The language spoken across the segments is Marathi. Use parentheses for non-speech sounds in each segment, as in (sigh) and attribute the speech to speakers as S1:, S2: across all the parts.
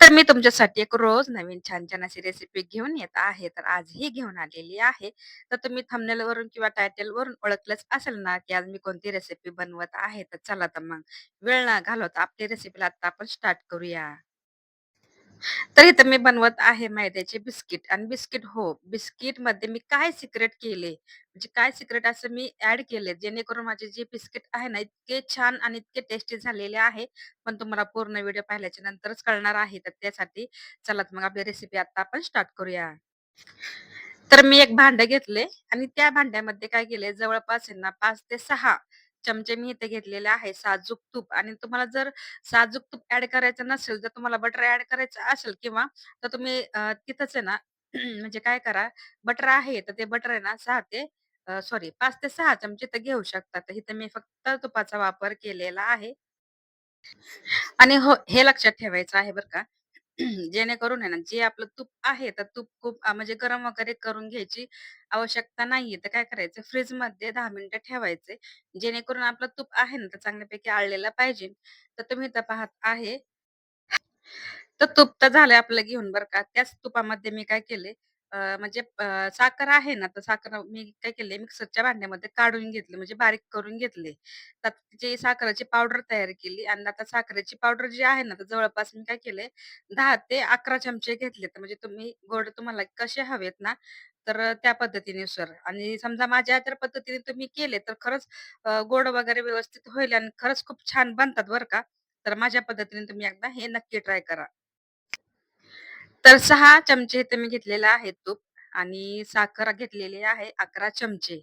S1: तर मी तुमच्यासाठी एक रोज नवीन छान-छान अशी रेसिपी घेऊन येत आहे. तर आजही घेऊन आलेली आहे. तर तुम्ही थंबनेलवरून किंवा टायटलवरून ओळखलंच असेल ना, की आज मी कोणती रेसिपी बनवत आहे. तर चला तर मग वेळ ना घालवता आपली रेसिपीला आता आपण स्टार्ट करूया. तर इथं मी बनवत आहे मैद्याचे बिस्किट आणि बिस्किट हो, बिस्किटमध्ये मी काय सिक्रेट केले, म्हणजे काय सिक्रेट असं मी ऍड केले, जेणेकरून माझे जे बिस्किट आहे ना, इतके छान आणि इतके टेस्टी झालेले आहे. पण तुम्हाला पूर्ण व्हिडिओ पाहिल्याच्या नंतरच कळणार आहे. तर त्यासाठी चला तर मग आपली रेसिपी आता आपण स्टार्ट करूया. तर मी एक भांडं घेतले आणि त्या भांड्यामध्ये काय केले जवळपास आहे ना पाच ते सहा चमचे मी इथे घेतलेले आहे साजूक तूप आणि तुम्हाला जर साजूक तूप ऍड करायचं नसेल, जर तुम्हाला बटर ऍड करायचं असेल किंवा तर तुम्ही अ, तिथंच आहे ना (clears throat) म्हणजे काय करा बटर आहे तर ते बटर आहे ना सहा ते सॉरी पाच ते सहा चमचे तर घेऊ शकता. तर इथं मी फक्त तुपाचा वापर केलेला आहे. आणि हो, हे लक्षात ठेवायचं आहे बरं का, (clears throat) जेणेकरून आहे ना, जे आपलं तूप आहे, तर तूप खूप अ, म्हणजे गरम वगैरे करून घ्यायची आवश्यकता नाहीये. तर काय करायचं फ्रिजमध्ये 10 मिनिटं ठेवायचे, जेणेकरून आपलं तूप आहे ना, तर चांगल्यापैकी आळलेला पाहिजे. तर तुम्ही इथं पाहत आहे तर तूप तर झालंय आपलं घेऊन बरं का. त्याच तुपामध्ये मी काय केले अ, म्हणजे अ, साखर आहे ना, तर साखर मी काय केले मिक्सरच्या भांड्यामध्ये काढून घेतले, म्हणजे बारीक करून घेतले. तर त्याची साखरेची पावडर तयार केली आणि आता साखरेची पावडर जी आहे ना, तर जवळपास मी काय केले 10 ते 11 चमचे घेतले. तर म्हणजे तुम्ही गोड तुम्हाला कसे हवेत ना, तर अ, त्या पद्धतीनुसार आणि समजा माझ्या जर पद्धतीने तुम्ही केले, तर खरंच अ, गोड वगैरे व्यवस्थित होईल आणि खरंच खूप छान बनतात बरं का. तर माझ्या पद्धतीने तुम्ही एकदा हे नक्की ट्राय करा. तर 6 चमचे इथे मी घेतलेलं आहे तूप आणि साखर घेतलेली आहे 11 चमचे.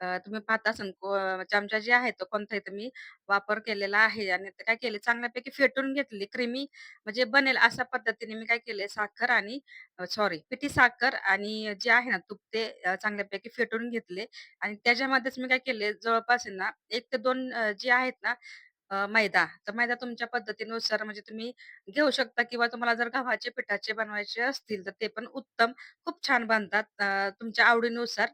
S1: अ, तुम्ही पाहत असाल को चमचा जे आहे तो कोणता इथे मी वापर केलेला आहे आणि ते काय केले? चांगल्यापैकी फेटून घेतली क्रीमी म्हणजे बनेल अशा पद्धतीने मी काय केले? साखर आणि सॉरी पिठी साखर आणि जे आहे ना तूप ते अ, चांगल्यापैकी फेटून घेतले आणि त्याच्यामध्येच मी काय केले? जवळपास आहे ना 1 ते 2 अ, जे आहेत ना अ, मैदा. तर मैदा तुमच्या पद्धतीनुसार म्हणजे तुम्ही घेऊ शकता किंवा तुम्हाला जर गव्हाचे पिठाचे बनवायचे असतील, तर ते पण उत्तम खूप छान बनतात अ, तुमच्या आवडीनुसार.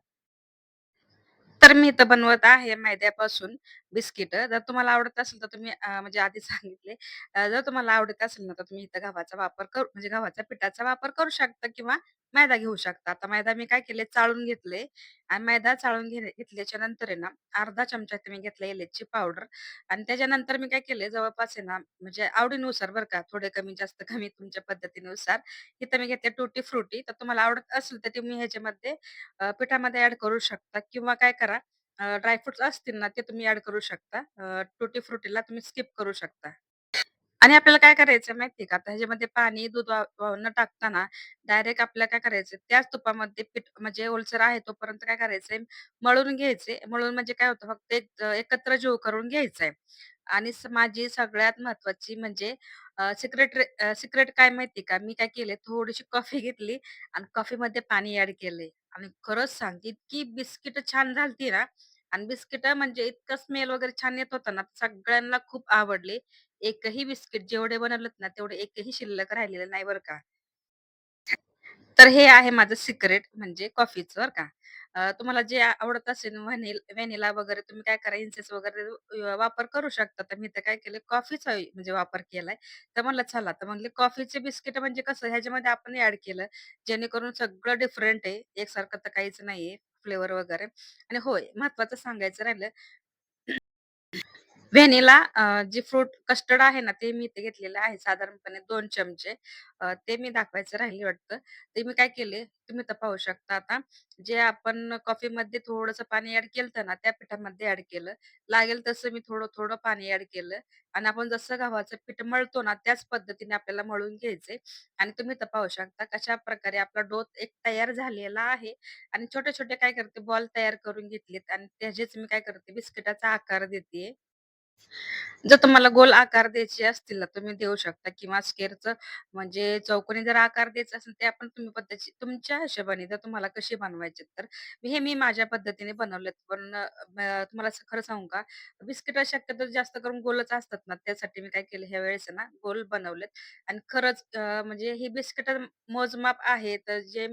S1: तर मी इथं बनवत आहे मैद्यापासून बिस्किटं. जर तुम्हाला आवडत असेल तर तुम्ही अ, म्हणजे आधी (laughs) सांगितले अ, जर तुम्हाला आवडत असेल ना, तर तुम्ही इथं गव्हाचा वापर करू म्हणजे गव्हाच्या पिठाचा वापर करू शकता किंवा मैदा घेऊ शकता. आता मैदा मी काय केले चाळून घेतले आणि मैदा चाळून घे घेतल्याच्या नंतर आहे ना, अर्धा चमचा इथे मी घेतला एलचीची पावडर आणि त्याच्यानंतर मी काय केले जवळपास आहे ना, म्हणजे आवडीनुसार बरं का, थोडे कमी जास्त कमी (laughs) तुमच्या पद्धतीनुसार. इथं मी घेते टुटी फ्रुटी. तर तुम्हाला आवडत असेल तर तुम्ही ह्याच्यामध्ये अ, पिठामध्ये ॲड करू शकता किंवा काय करा अ, ड्रायफ्रुट्स असतील ना, ते तुम्ही ॲड करू शकता. अ, टुटी फ्रुटीला तुम्ही स्किप करू शकता. आणि आपल्याला काय करायचं माहिती आहे का? आता ह्याच्यामध्ये पाणी, दूध वा वा न टाकता ना, डायरेक्ट आपल्याला काय करायचं त्याच तुपामध्ये पीठ म्हणजे ओलसर आहे तोपर्यंत काय करायचंय, मळून घ्यायचे. मळून म्हणजे काय होतं फक्त एक एकत्र जीव करून घ्यायचा आणि स माझी सगळ्यात महत्त्वाची म्हणजे सिक्रेट सिक्रेट काय माहिती का? मी काय केले, थोडीशी कॉफी घेतली आणि कॉफीमध्ये पाणी ॲड केले आणि खरंच सांगते इतकी बिस्किटं छान झालती ना आणि बिस्किटं म्हणजे इतकं स्मेल वगैरे छान येत होता ना, सगळ्यांना खूप आवडले. एकही बिस्किट जेवढे बनवलेत ना, तेवढे एकही शिल्लक राहिलेलं नाही बरं का. तर हे आहे माझं सिक्रेट म्हणजे कॉफीचं बरं का. अ, तुम्हाला जे आवडत असेल व्हॅनिल व्हॅनिला वगैरे तुम्ही काय करा इन्सेस वगैरे अ, वापर करू शकता. तर मी तर काय केलं कॉफीचा म्हणजे वापर केलाय. तर म्हणलं चला तर म्हणले कॉफीचे बिस्किट म्हणजे कसं ह्याच्यामध्ये आपण ॲड केलं जेणेकरून सगळं डिफरंट आहे. एकसारखं तर काहीच नाहीये फ्लेवर वगैरे. आणि होय महत्वाचं सांगायचं राहिलं व्हॅनिला अ, जे फ्रूट कस्टर्ड आहे ना, ते मी इथे घेतलेलं आहे साधारणपणे 2 चमचे. अ, ते मी दाखवायचं राहिले वाटतं. ते मी काय केले, तुम्ही तर पाहू शकता आता, जे आपण कॉफीमध्ये थोडंसं पाणी ॲड केलतं ना, त्या पिठामध्ये ॲड केलं. लागेल तसं मी थोडं-थोडं पाणी ॲड केलं आणि आपण जसं गव्हाचं पीठ मळतो ना, त्याच पद्धतीने आपल्याला मळून घ्यायचंय आणि तुम्ही तर पाहू शकता कशाप्रकारे आपला डो एक तयार झालेला आहे आणि छोटे-छोटे काय करते बॉल तयार करून घेतलेत आणि त्याचेच मी काय करते बिस्किटाचा आकार देतेय. जर तुम्हाला गोल आकार द्यायचे असतील ना, तुम्ही देऊ शकता किंवा स्केअरचं म्हणजे चौकोनी जर आकार द्यायचा असेल, ते आपण तुम्ही पद्धती तुमच्या हिशोबाने जर तुम्हाला कसे बनवायचे तर हे मी माझ्या पद्धतीने बनवलेत. पण अ, तुम्हाला असं खरं सांगू का, बिस्किट शक्यतो जास्त करून गोलच असतात ना, त्यासाठी मी काय केलं ह्या वेळेस आहे ना, गोल बनवलेत आणि खरंच अ, म्हणजे ही बिस्किट मोजमाप आहे, तर जे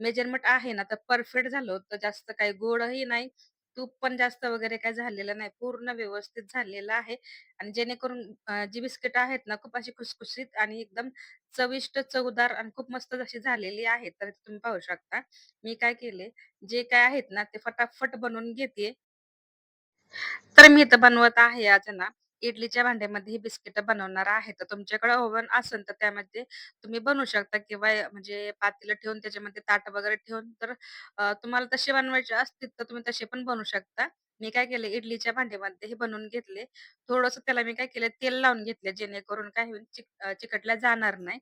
S1: मेजरमेंट आहे ना, तर परफेक्ट झालं होतं. जास्त काही गोडही नाही, तूप पण जास्त वगैरे काय झालेलं नाही. पूर्ण व्यवस्थित झालेलं आहे आणि जेणेकरून अ, जी बिस्किट आहेत ना, खूप अशी खुसखुशीत आणि एकदम चविष्ट, चवदार आणि खूप मस्त अशी झालेली आहे तर तुम्ही पाहू शकता. मी काय केले, जे काय आहेत ना, ते फटाफट बनवून घेते तर मी इथं बनवत आहे आज ना, इडलीच्या भांड्यामध्ये ही बिस्किटं बनवणार आहे. तर तुमच्याकडे ओव्हन असेल तर त्यामध्ये तुम्ही बनवू शकता किंवा अ, म्हणजे पातेलं ठेवून त्याच्यामध्ये ताट वगैरे ठेवून तर अ, तुम्हाला तसे बनवायचे असतील तर तुम्ही तसे पण बनवू शकता. मी काय केलं इडलीच्या भांड्यामध्ये हे बनवून घेतले. थोडंसं त्याला मी काय केलं तेल लावून घेतले जेणेकरून काय होईल चिक अ, चिकटल्या जाणार नाही.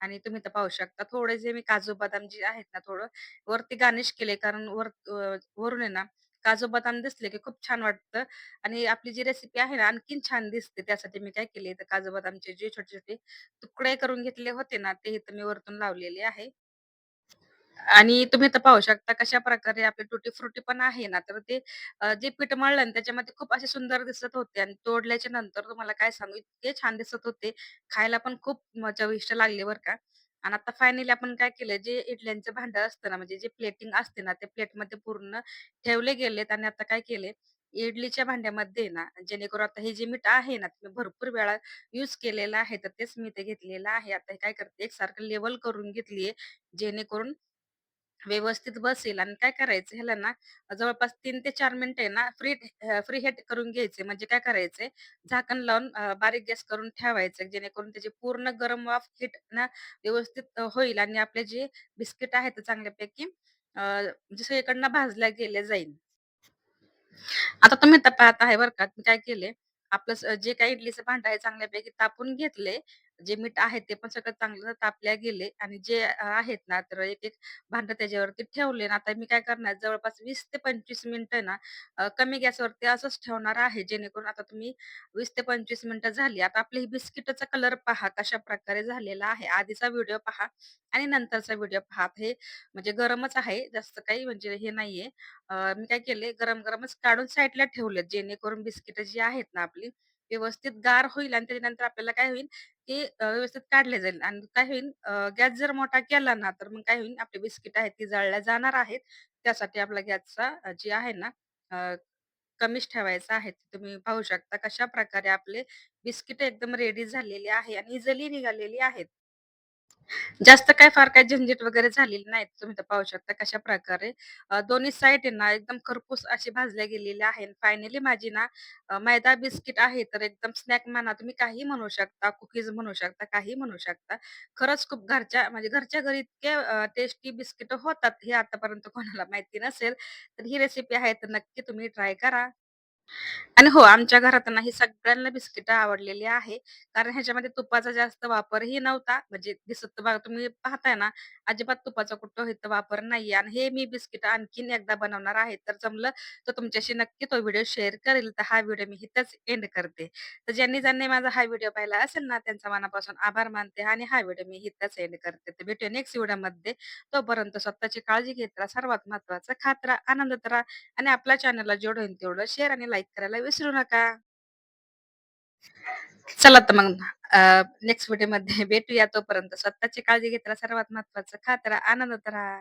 S1: आणि तुम्ही तर पाहू शकता थोडे जे मी काजू बदाम जे आहेत ना थोडं वरती गार्निश केले कारण वर अ, वरून आहे ना काजू बदाम दिसले की खूप छान वाटतं आणि आपली जी रेसिपी आहे ना आणखीन छान दिसते. त्यासाठी मी काय केले तर काजू बदामचे जे छोटे-छोटे तुकडे करून घेतले होते ना, ते इथं मी वरतून लावलेले आहे. आणि तुम्ही इथं पाहू शकता कशा प्रकारे आपले टुटी फ्रुटी पण आहे ना, तर ते अ, जे पीठ मळलं ना त्याच्यामध्ये खूप असे सुंदर दिसत होते आणि तोडल्याच्या नंतर तुम्हाला काय सांगू इतके छान दिसत होते. खायला पण खूप म चविष्ट लागले बरं का. आणि आता फायनली आपण काय केलं, जे इडल्यांचं भांडं असतं ना, म्हणजे जे प्लेटिंग असते ना, ते प्लेटमध्ये पूर्ण ठेवले गेलेत आणि आता काय केले, इडलीच्या भांड्यामध्ये ना, जेणेकरून आता हे जे मीठ आहे ना, ते मी भरपूर वेळा युज केलेलं आहे, तर तेच मी ते घेतलेलं आहे. आता हे काय करते, एकसारखं लेवल करून घेतलीये, जेणेकरून व्यवस्थित बसेल आणि काय करायचं ह्याला ना जवळपास तीन ते चार मिनिटं आहे ना फ्री फ्री हेट करून घ्यायचे. म्हणजे काय करायचंय झाकण लावून अ, बारीक गॅस करून ठेवायचं जेणेकरून त्याची पूर्ण गरम वाफ हिट ना व्यवस्थित अ, होईल आणि आपले जे बिस्किट आहेत ते चांगल्यापैकी अ, म्हणजे सगळीकडनं भाजल्या गेले जाईल. आता तुम्ही पाहत आहे बरं का, मी काय केले, आपलं स जे काही इडलीचं भांडं आहे चांगल्यापैकी तापून घेतले. जे मीठ आहे ते पण सगळं चांगलं तापल्या गेले आणि जे आहेत ना, तर एक-एक भांडं त्याच्यावरती ठेवले ना, आता मी काय करणार जवळपास वीस ते 25 मिनिटं ना अ, कमी गॅसवरती असंच ठेवणार आहे. जेणेकरून आता तुम्ही वीस ते 25 मिनिटं झाली. आता आपली बिस्किटचा बिस्किटाचा कलर पहा कशा प्रकारे झालेला आहे. आधीचा व्हिडिओ पहा आणि नंतरचा व्हिडिओ पहा. हे म्हणजे गरमच आहे, जास्त काही म्हणजे हे नाहीये. अ, मी काय केले गरम-गरमच काढून साईडला ठेवले जेणेकरून बिस्किट जी आहेत ना आपली, व्यवस्थित गार होईल आणि त्याच्यानंतर आपल्याला काय होईल, की अ, व्यवस्थित काढले जाईल आणि काय होईल अ, गॅस जर मोठा केला ना, तर मग काय होईल आपली बिस्किट आहेत ती जळल्या जाणार आहेत. त्यासाठी आपला गॅसचा अ, जे आहे ना अ, कमीच ठेवायचा आहे. तुम्ही पाहू शकता कशाप्रकारे आपले बिस्किट एकदम रेडी झालेली आहे आणि इझिली निघालेली आहेत. जास्त काय फार काही झंझट वगैरे झालेली नाही. तुम्ही तर पाहू शकता कशाप्रकारे अ, दोन्ही साईड आहे ना एकदम खरपूस अशी भाजल्या गेलेली आहे. फायनली माझी ना अ, मैदा बिस्किट आहे तर एकदम स्नॅक म्हणा, तुम्ही काहीही म्हणू शकता, कुकीज म्हणू शकता, काही म्हणू शकता. खरंच खूप घरच्या म्हणजे घरच्या घरी इतके टेस्टी बिस्किट होतात, हे आतापर्यंत कोणाला माहिती नसेल. तर ही रेसिपी आहे तर नक्की तुम्ही ट्राय करा. आणि हो, आमच्या घरात ना ही सगळ्यांना बिस्किटं आवडलेली आहे. कारण ह्याच्यामध्ये तुपाचा जास्त वापरही नव्हता. म्हणजे दिसत बघा तुम्ही पाहताय ना, अजिबात तुपाचा कुठं इथं वापर नाहीये आणि हे मी बिस्किटं आणखीन एकदा बनवणार आहे. तर जमलं तर तुमच्याशी नक्की तो व्हिडिओ शेअर करेल. तर हा व्हिडिओ मी इथंच एंड करते. तर ज्यांनी-ज्यांनी माझा हा व्हिडिओ पाहिला असेल ना, त्यांचा मनापासून आभार मानते आणि हा व्हिडिओ मी इथंच एंड करते. तर भेटूया नेक्स्ट व्हिडिओमध्ये. तोपर्यंत स्वतःची काळजी घेत राहा. सर्वात महत्त्वाचं खात राहा, आनंदात राहा. आणि आपल्या चॅनलला जेवढं होईल तेवढं शेअर आणि लाईक करायला विसरू नका. चला तर मग अ, नेक्स्ट व्हिडिओमध्ये (laughs) भेटूया. तोपर्यंत स्वतःची काळजी घेत सर्वात महत्त्वाचं खात राहा, आनंदात राहा.